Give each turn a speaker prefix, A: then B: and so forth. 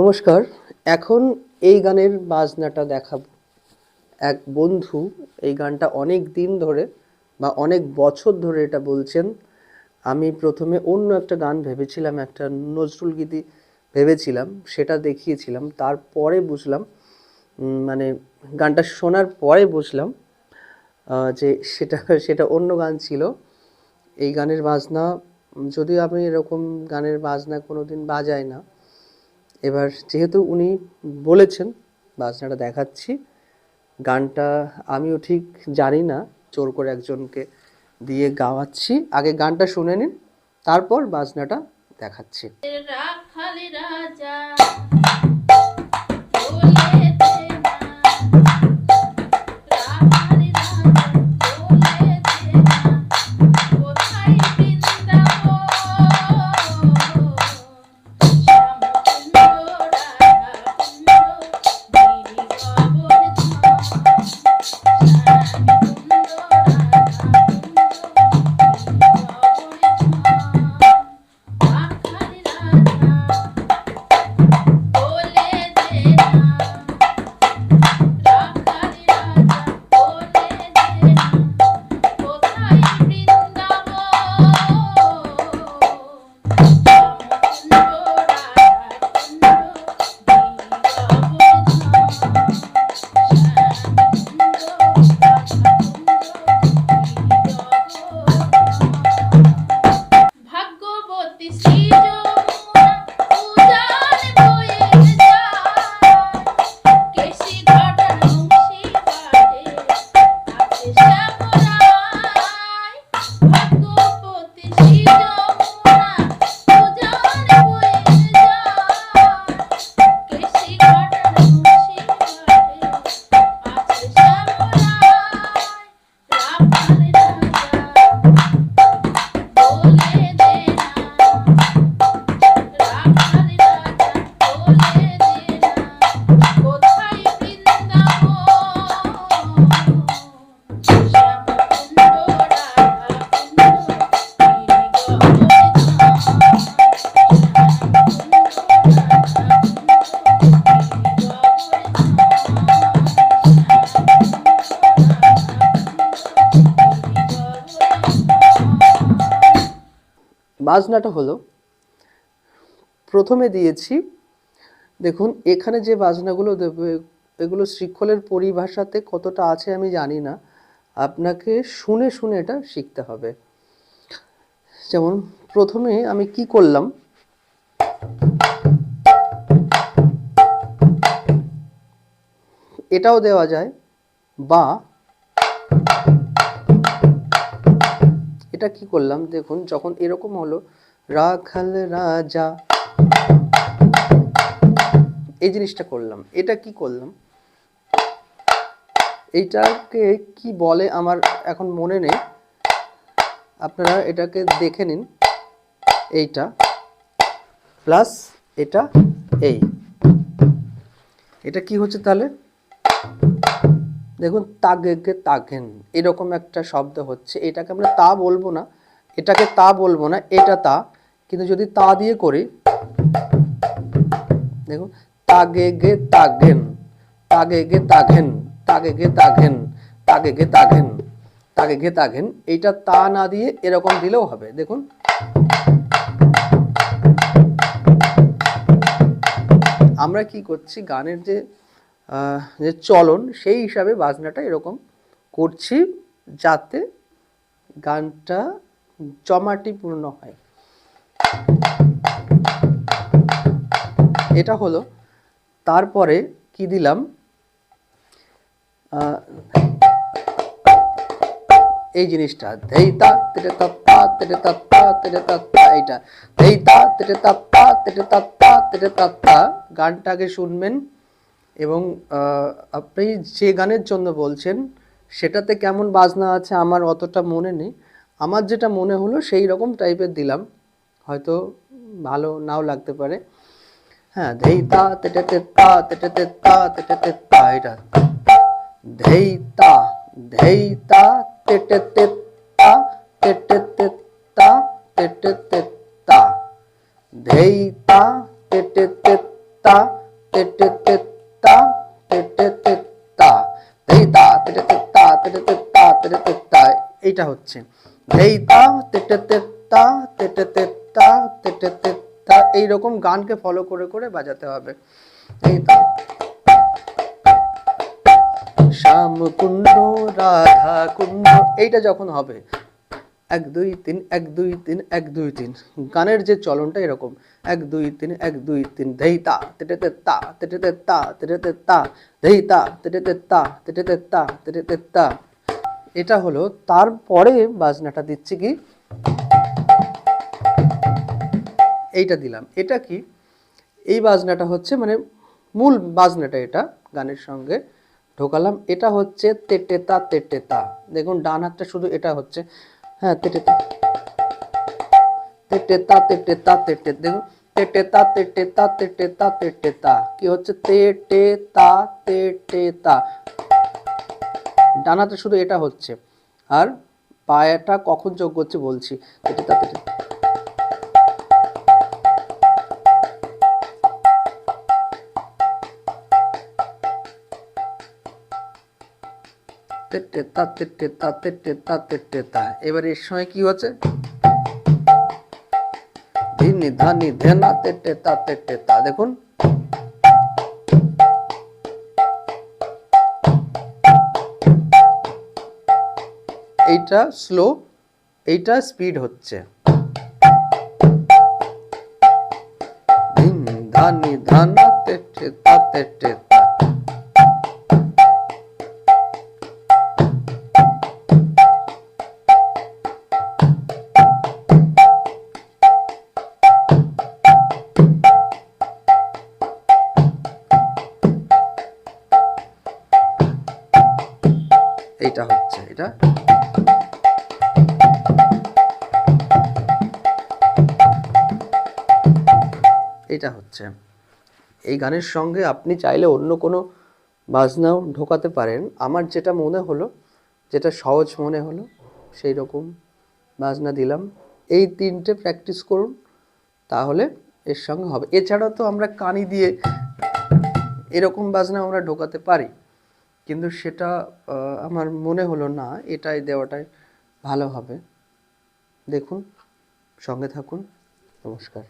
A: নমস্কার, এখন এই গানের বাজনাটা দেখাবো। এক বন্ধু এই গানটা অনেক দিন ধরে বা অনেক বছর ধরে এটা বলছেন। আমি প্রথমে অন্য একটা গান ভেবেছিলাম, একটা নজরুল গীতি ভেবেছিলাম, সেটা দেখিয়েছিলাম, তারপরে বুঝলাম মানে গানটা শোনার পরে বুঝলাম যে সেটা সেটা অন্য গান ছিল। এই গানের বাজনা, যদিও আমি এরকম গানের বাজনা কোনো দিন বাজাই না এবার যেহেতু উনি বলেছেন, বাজনাটা দেখাচ্ছি। গানটা আমিও ঠিক জানি না চোর করে একজনকে দিয়ে গাওয়াচ্ছি। আগে গানটা শুনে নিন, তারপর বাজনাটা দেখাচ্ছি।
B: রাজা।
A: বাজনাটা হলো, প্রথমে দিয়েছি, দেখুন, এখানে যে বাজনাগুলো দেবে, এগুলো শৃঙ্খলের পরিভাষাতে কতটা আছে আমি জানি না, আপনাকে শুনে শুনে এটা শিখতে হবে। যেমন, প্রথমে আমি কি করলাম? এটাও দেওয়া যায়, বা এটা কি করলাম? দেখুন, যখন এরকম হলো, রাখাল রাজা। এই জিনিসটা করলাম। এটা কি করলাম? এইটাকে কি বলে আমার এখন মনে নেই। আপনারা এটাকে দেখে নিন। এইটা প্লাস এটা এই। এটা কি হচ্ছে তাহলে? দেখুন তাগেগে তাগেন, এরকম একটা শব্দ হচ্ছে। এটাকে আমরা তা বলব না, এটাকে তা বলব না, এটা তা। কিন্তু যদি তা দিয়ে করি, দেখুন, তাগেগে তাগেন তাগেগে তাগেন তাগেগে তাগেন তাগেগে তাগেন তাগেগে তাগেন, এইটা তা না দিয়ে এরকম দিলেও হবে। দেখুন। আমরা কি করছি? গানের যে যে চলন, সেই হিসাবে বাজনাটা এরকম করছি যাতে গানটা জমাটিপূর্ণ হয়। এটা হলো, তারপরে কি দিলাম? এই জিনিসটা ধেইতা তেটে তাত্তা তেটে তাত্তা তেটে তাত্তা এইটা ধেইতা তেটে তাত্তা তেটে তাত্তা তেটে তাত্তা গানটাকে শুনবেন। এবং আপনি যে গানের জন্য বলছেন, সেটাতে কেমন বাজনা আছে আমার অতটা মনে নেই। আমার যেটা মনে হলো সেই রকম টাইপের দিলাম। হয়তো ভালো নাও লাগতে পারে। হ্যাঁ ধেইতা তেটে তেত্তা তেটে তেত্তা তেটে তেত্তা এটা। ধেইতা ধেইতা তেটে তেত্তা তেটে তেত্তা তেটে তেত্তা ধেইতা তেটে তা তেতে এইটা হচ্ছে এইরকম গানকে ফলো করে করে বাজাতে হবে ধেই শ্যাম কুণ্ড রাধা কুণ্ড এইটা যখন হবে এক দুই তিন এক দুই তিন এক দুই তিন গানের যে চলনটা এরকম এক দুই তিন এক দুই তিন ধেইতা তেটে তেত্তা তেটে তেত্তা তেটে তেত্তা ধেইতা তেটে তেত্তা তেটে তেত্তা তেটে তেত্তা এটা হলো তারপরে বাজনাটা দিচ্ছি কি এইটা দিলাম এটা কি এই বাজনাটা হচ্ছে মানে মূল বাজনাটা এটা গানের সঙ্গে ঢোকালাম এটা হচ্ছে তেটেতা তেটেতা দেখুন ডান হাতটা শুধু এটা হচ্ছে হ্যাঁ তেটেতা তেটে তা তেটে দেখুন টেতা তে টে তা কি হচ্ছে তেটেতা তেটে তা ডানাতে শুধু এটা হচ্ছে আর পায়াটা কখন যোগ করছে বলছি তেটে তা তেটে তা তেটে তা তেটে তা তেটে তা এবার এর সময় কি হচ্ছে? ধিনি ধানি ধেনা তেটে তা তেটে তা দেখুন। এইটা স্লো এইটা স্পিড হচ্ছে। ধিন ধানি ধানা তেটে তা তেটে এইটা হচ্ছে, এটা। এটা হচ্ছে। এই গানের সঙ্গে আপনি চাইলে অন্য কোনো বাজনাও ঢোকাতে পারেন। আমার যেটা মনে হলো, যেটা সহজ মনে হলো, সেই রকম বাজনা দিলাম। এই তিনটে প্র্যাকটিস করুন, তাহলে এর সঙ্গে হবে। এছাড়া তো আমরা কানি দিয়ে এরকম বাজনা আমরা ঢোকাতে পারি। কিন্তু সেটা আমার মনে হলো না এটাই দেওয়াটাই ভালো হবে। দেখুন সঙ্গে থাকুন। নমস্কার।